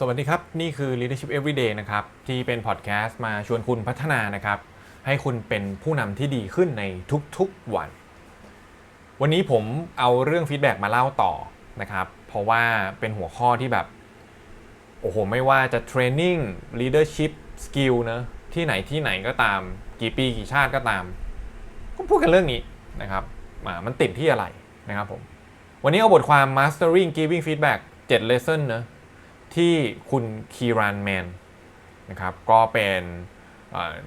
สวัสดีครับ นี่คือ Leadership Everyday นะครับ ที่เป็นพอดแคสต์มาชวนคุณพัฒนานะครับ ให้คุณเป็นผู้นำที่ดีขึ้นในทุกๆวัน วันนี้ผมเอาเรื่องฟีดแบ็กมาเล่าต่อนะครับ เพราะว่าเป็นหัวข้อที่แบบ โอ้โห ไม่ว่าจะเทรนนิ่ง leadership skill เนอะที่ไหนที่ไหนก็ตาม กี่ปีกี่ชาติก็ตาม ก็พูดกันเรื่องนี้นะครับมันติดที่อะไรนะครับผม วันนี้เอาบทความ mastering giving feedback 7 lesson เนอะ ที่คุณคีรานแมนนะครับก็เป็น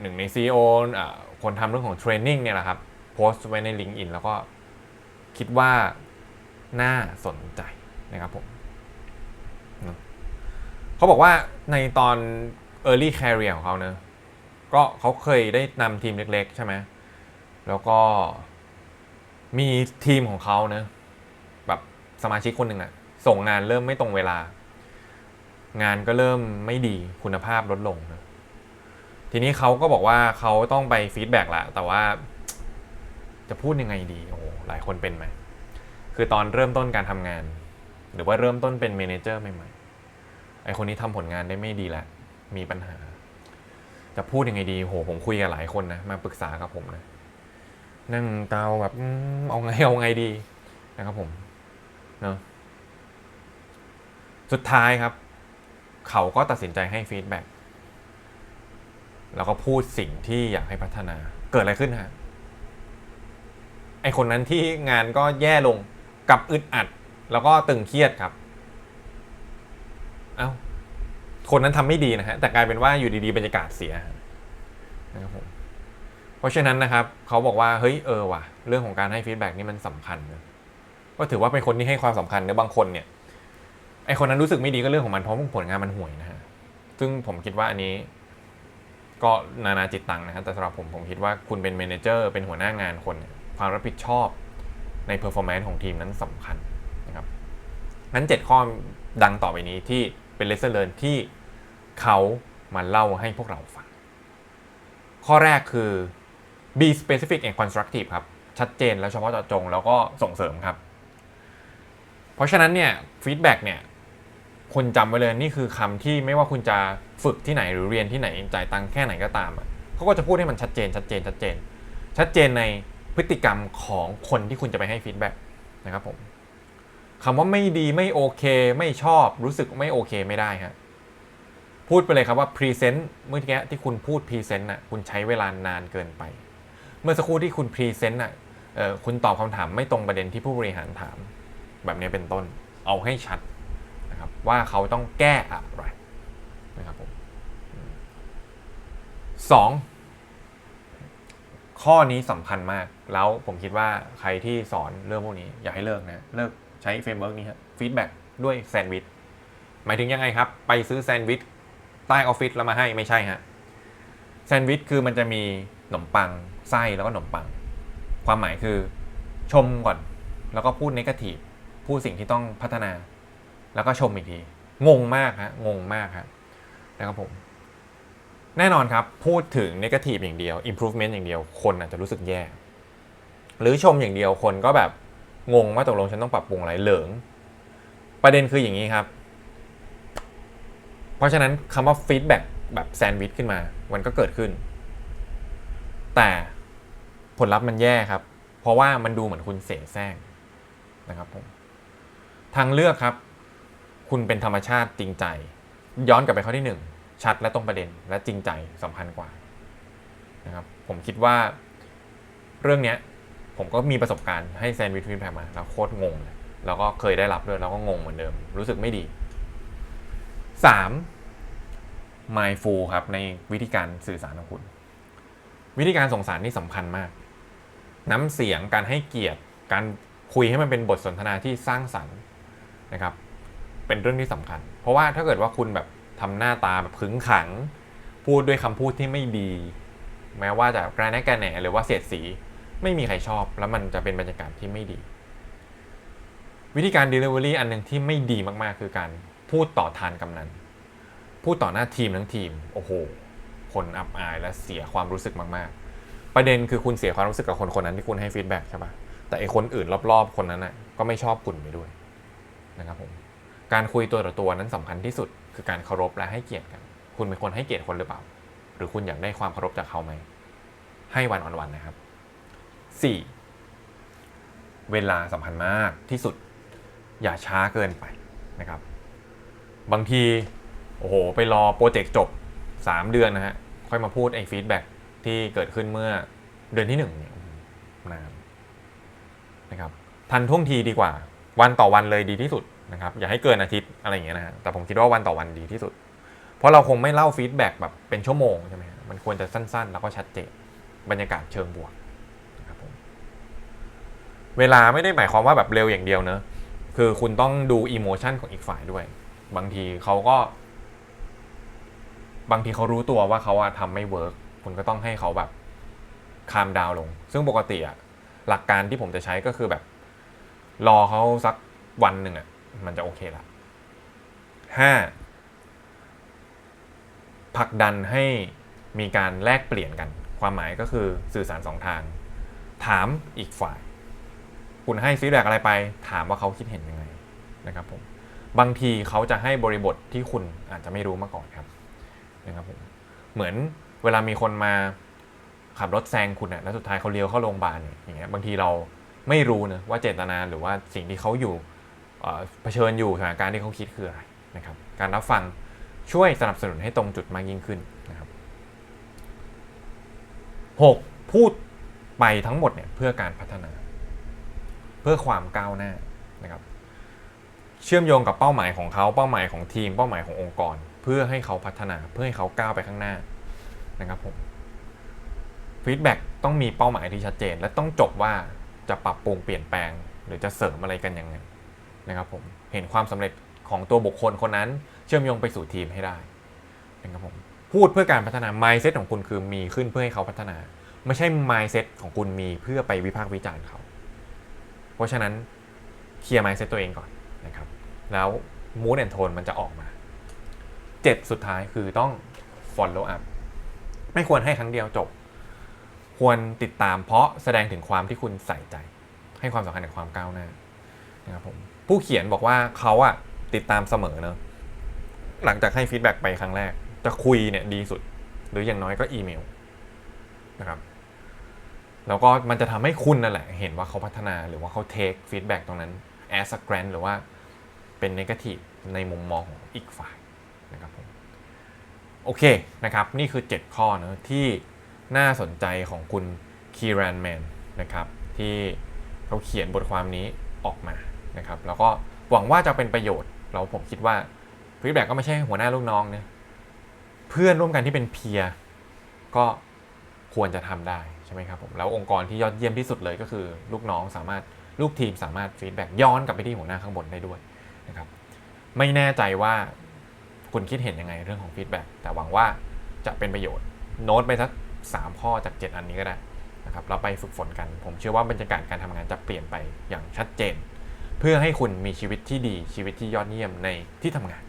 หนึ่งใน CEO เอ่อคนทำเรื่องของเทรนนิ่งเนี่ยแหละครับโพสต์ไว้ใน LinkedIn แล้วก็คิดว่าน่าสนใจนะครับผมเขาบอกว่าในตอน early career ของเขาเนอะก็เขาเคยได้นำทีมเล็ก ๆ ใช่ไหมแล้วก็มีทีมของเขาเนอะแบบสมาชิกคนหนึ่งอะส่งงานเริ่มไม่ตรงเวลา งานก็เริ่มไม่ดีคุณภาพลดลงนะทีนี้เขาก็บอกว่าเขาต้องไปฟีดแบ็กละแต่ว่า จะพูดยังไงดีโอ้หลายคนเป็นไหมคือตอนเริ่มต้นการทำงาน หรือว่าเริ่มต้นเป็นเมนเจอร์ใหม่ๆไอคนนี้ทำผลงานได้ไม่ดีล้วมีปัญหา จะพูดยังไงดีโหผมคุยกับหลายคนนะมาปรึกษากับผมนะนั่งเกาแบบเอาไงเอาไงดีนะครับผมเนาะสุดท้ายครับ เขาก็ตัดสินใจให้ฟีดแบ็กแล้วก็พูดสิ่งที่อยากให้พัฒนา เกิดอะไรขึ้นฮะ ไอคนนั้นที่งานก็แย่ลงกับอึดอัด แล้วก็ตึงเครียดครับ เอา้า คนนั้นทำไม่ดีนะฮะ แต่กลายเป็นว่าอยู่ดีๆบรรยากาศเสียนะครับผมเพราะฉะนั้นนะครับ เขาบอกว่า เฮ้ย เออว่ะ เรื่องของการให้ฟีดแบ็กนี่มันสำคัญนะก็ถือว่าเป็นคนที่ให้ความสำคัญนะบางคนเนี่ย ไอคนนั้นรู้สึกไม่ดีก็เรื่องของมันเพราะผลงานมันห่วยนะฮะซึ่งผมคิดว่าอันนี้ ก็นานาจิตตังนะฮะแต่สำหรับผมผมคิดว่าคุณเป็นเมนเจอร์เป็นหัวหน้างานคน ความรับผิดชอบในเพอร์ฟอร์แมนซ์ของทีมนั้นสำคัญนะครับงั้น 7 ข้อดังต่อไปนี้ที่เป็นเลสเซอร์เลนที่เขามาเล่าให้พวกเราฟัง ข้อแรกคือ be specific and constructive ครับ ชัดเจนแล้วเฉพาะเจาะจงแล้วก็ส่งเสริมครับ เพราะฉะนั้นเนี่ยฟีดแบ็กเนี่ย คุณจำไว้เลยนี่คือคำที่ไม่ว่าคุณจะฝึกที่ไหนหรือเรียนที่ไหนจ่ายตังค์แค่ไหนก็ตามเขาก็จะพูดให้มันชัดเจนชัดเจนชัดเจน ชัดเจนในพฤติกรรมของคนที่คุณจะไปให้ฟีดแบ็กนะครับผมคำว่าไม่ดีไม่โอเค ไม่ชอบรู้สึกไม่โอเคไม่ได้ฮะพูดไปเลยครับว่า Present เมื่อกี้ที่คุณพูด Present น่ะคุณใช้เวลานานเกินไป เมื่อสักครู่ที่คุณ Present น่ะคุณตอบคำถามไม่ตรงประเด็นที่ผู้บริหารถาม แบบนี้เป็นต้นเอาให้ชัด ว่าเขาต้องแก้อะไรนะครับผมสองข้อนี้สำคัญมาก แล้วผมคิดว่าใครที่สอนเรื่องพวกนี้อย่าให้เลิกนะ เลิกใช้เฟรมเวิร์กนี้ครับฟีดแบ็กด้วยแซนด์วิชหมายถึงยังไงครับ ไปซื้อแซนด์วิชใต้ออฟฟิศแล้วมาให้ไม่ใช่ฮะแซนด์วิชคือมันจะมีขนมปังไส้แล้วก็ขนมปัง ความหมายคือชมก่อน แล้วก็พูดนกาทีพูดสิ่งที่ต้องพัฒนา แล้วก็ชมอีกที งงมากฮะงงมากครับนะครับผม แน่นอนครับ พูดถึงนกทีฟอย่างเดียว improvement อย่างเดียวคนอาจจะรู้สึกแย่ หรือชมอย่างเดียวคนก็แบบงงว่าตกลงฉันต้องปรับปรุงอะไรเหลิง ประเด็นคืออย่างนี้ครับ เพราะฉะนั้นคำว่าฟีดแบ็กแบบแซนด์วิชขึ้นมามันก็เกิดขึ้น แต่ผลลัพธ์มันแย่ครับ เพราะว่ามันดูเหมือนคุณเสแสร้งนะครับผมทางเลือกครับ คุณเป็นธรรมชาติจริงใจ ย้อนกลับไปข้อที่หนึ่งชัดและตรงประเด็นและจริงใจสำคัญกว่านะครับผมคิดว่าเรื่องเนี้ยผมก็มีประสบการณ์ให้แซนด์วิชฟีดแบ็กมาแล้วโคตรงงเลยแล้วก็เคยได้รับด้วยแล้วก็งงเหมือนเดิม รู้สึกไม่ดี 3. mindful ครับในวิธีการสื่อสารของคุณ วิธีการส่งสารนี่สำคัญมาก น้ำเสียงการให้เกียรติ การคุยให้มันเป็นบทสนทนาที่สร้างสรรค์นะครับ เป็นเรื่องที่สำคัญ เพราะว่าถ้าเกิดว่าคุณแบบทำหน้าตาแบบขึงขัง พูดด้วยคำพูดที่ไม่ดี แม้ว่าจะกระแนะกระแหนหรือว่าเสียดสี ไม่มีใครชอบ แล้วมันจะเป็นบรรยากาศที่ไม่ดี วิธีการ Delivery อันหนึ่งที่ไม่ดีมากๆ คือการพูดต่อทานกำนันพูดต่อหน้าทีมทั้งทีม โอ้โห คนอับอายและเสียความรู้สึกมากๆ ประเด็นคือคุณเสียความรู้สึกกับคนคนนั้นที่คุณให้ฟีดแบ็กใช่ปะแต่ไอคนอื่นรอบๆ คนนั้นน่ะก็ไม่ชอบคุณไปด้วยนะครับผม การคุยตัวต่อตัวนั้นสำคัญที่สุด คือการเคารพและให้เกียรติกัน คุณเป็นคนให้เกียรติคนหรือเปล่า หรือคุณอยากได้ความเคารพจากเขาไหม ให้วันออนวันนะครับ 4. เวลาสำคัญมากที่สุด อย่าช้าเกินไปนะครับ บางที โอ้โห ไปรอโปรเจกต์จบ 3 เดือนนะฮะ ค่อยมาพูดไอ้ฟีดแบ็กที่เกิดขึ้นเมื่อเดือนที่หนึ่งเนี่ยนานนะครับ ทันท่วงทีดีกว่า วันต่อวันเลยดีที่สุด นะครับอย่าให้เกินอาทิตย์อะไรอย่างเงี้ยนะฮะแต่ผมคิดว่าวันต่อวันดีที่สุด เพราะเราคงไม่เล่าฟีดแบ็กแบบเป็นชั่วโมงใช่ไหมมันควรจะสั้นๆ แล้วก็ชัดเจนบรรยากาศเชิงบวกนะครับผมเวลาไม่ได้หมายความว่าแบบเร็วอย่างเดียวเนอะคือคุณต้องดูอิโมชันของอีกฝ่ายด้วย บางทีเขาก็ บางทีเขารู้ตัวว่าเขาอะทำไม่เวิร์กคุณก็ต้องให้เขาแบบคามดาวลง ซึ่งปกติอะหลักการที่ผมจะใช้ก็คือแบบ รอเขาสักวันหนึ่งอะ มันจะโอเคละห้าผลักดันให้มีการแลกเปลี่ยนกัน ความหมายก็คือสื่อสารสองทาง ถามอีกฝ่าย คุณให้ฟีดแบ็กอะไรไป ถามว่าเขาคิดเห็นยังไงนะครับผมบางทีเขาจะให้บริบทที่คุณอาจจะไม่รู้มาก่อนครับนะครับผมเหมือนเวลามีคนมาขับรถแซงคุณอะแล้วสุดท้ายเขาเลี้ยวเข้าโรงพยาบาลอย่างเงี้ยบางทีเราไม่รู้นะว่าเจตนาหรือว่าสิ่งที่เขาอยู่ เผชิญอยู่สถานการณ์ที่เขาคิดคืออะไรนะครับการรับฟังช่วยสนับสนุนให้ตรงจุดมากยิ่งขึ้นนะครับหกพูดไปทั้งหมดเนี่ยเพื่อการพัฒนา เพื่อความก้าวหน้านะครับเชื่อมโยงกับเป้าหมายของเขาเป้าหมายของทีม เป้าหมายขององค์กร เพื่อให้เขาพัฒนาเพื่อให้เขาก้าวไปข้างหน้านะครับผมฟีดแบ็กต้องมีเป้าหมายที่ชัดเจน และต้องจบว่าจะปรับปรุงเปลี่ยนแปลง หรือจะเสริมอะไรกันยังไง นะครับผมเห็นความสำเร็จของตัวบุคคลคนนั้นเชื่อมโยงไปสู่ทีมให้ได้นะครับผมพูดเพื่อการพัฒนา mindset ของคุณคือมีขึ้นเพื่อให้เขาพัฒนา ไม่ใช่ mindset ของคุณมีเพื่อไปวิพากษ์วิจารณ์เขา เพราะฉะนั้นเคลียร์ mindset ตัวเองก่อนนะครับ แล้ว mood and tone มันจะออกมา7สุดท้ายคือต้อง follow up ไม่ควรให้ครั้งเดียวจบ ควรติดตามเพราะแสดงถึงความที่คุณใส่ใจ ให้ความสำคัญกับความก้าวหน้านะครับผม ผู้เขียนบอกว่าเขาอะติดตามเสมอเนอะหลังจากให้ฟีดแบ็กไปครั้งแรก จะคุยเนี่ยดีสุด หรืออย่างน้อยก็อีเมลนะครับแล้วก็มันจะทำให้คุณนั่นแหละ เห็นว่าเขาพัฒนาหรือว่าเขาเทคฟีดแบ็กตรงนั้น as a grant หรือว่าเป็น negative ในมุมมองของอีกฝ่ายนะครับผมโอเคนะครับ นี่คือ 7 ข้อเนอะที่น่าสนใจของคุณคีรันแมนนะครับ ที่เขาเขียนบทความนี้ออกมา นะครับแล้วก็หวังว่าจะเป็นประโยชน์ เราผมคิดว่าฟีดแบ็กก็ไม่ใช่หัวหน้าลูกน้องนะเพื่อนร่วมกันที่เป็นเพียก็ควรจะทำได้ใช่ไหมครับผมแล้วองค์กรที่ยอดเยี่ยมที่สุดเลยก็คือ ลูกน้องสามารถลูกทีมสามารถฟีดแบ็กย้อนกลับไปที่หัวหน้าข้างบนได้ด้วยนะครับไม่แน่ใจว่าคุณคิดเห็นยังไงเรื่องของฟีดแบ็กแต่หวังว่าจะเป็นประโยชน์โน้ตไปสัก 3 ข้อจาก 7 อันนี้ก็ได้นะครับเราไปฝึกฝนกัน ผมเชื่อว่าบรรยากาศการทำงานจะเปลี่ยนไปอย่างชัดเจน เพื่อให้คุณมีชีวิตที่ดีชีวิตที่ยอดเยี่ยมในที่ทำงาน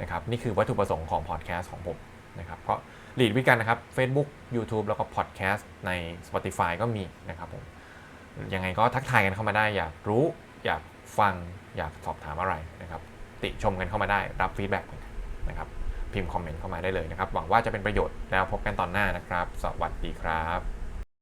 นะครับนี่คือวัตถุประสงค์ของพอดแคสต์ของผมนะครับก็หลีดวิกันนะครับ Facebook YouTube แล้วก็พอดแคสต์ใน Spotify ก็มีนะครับผมยังไงก็ทักทายกันเข้ามาได้ อยากรู้อยากฟังอยากสอบถามอะไรนะครับติชมกันเข้ามาได้รับฟีดแบ็กนะครับพิมพ์คอมเมนต์เข้ามาได้เลยนะครับหวังว่าจะเป็นประโยชน์แล้วพบกันตอนหน้านะครับ สวัสดีครับ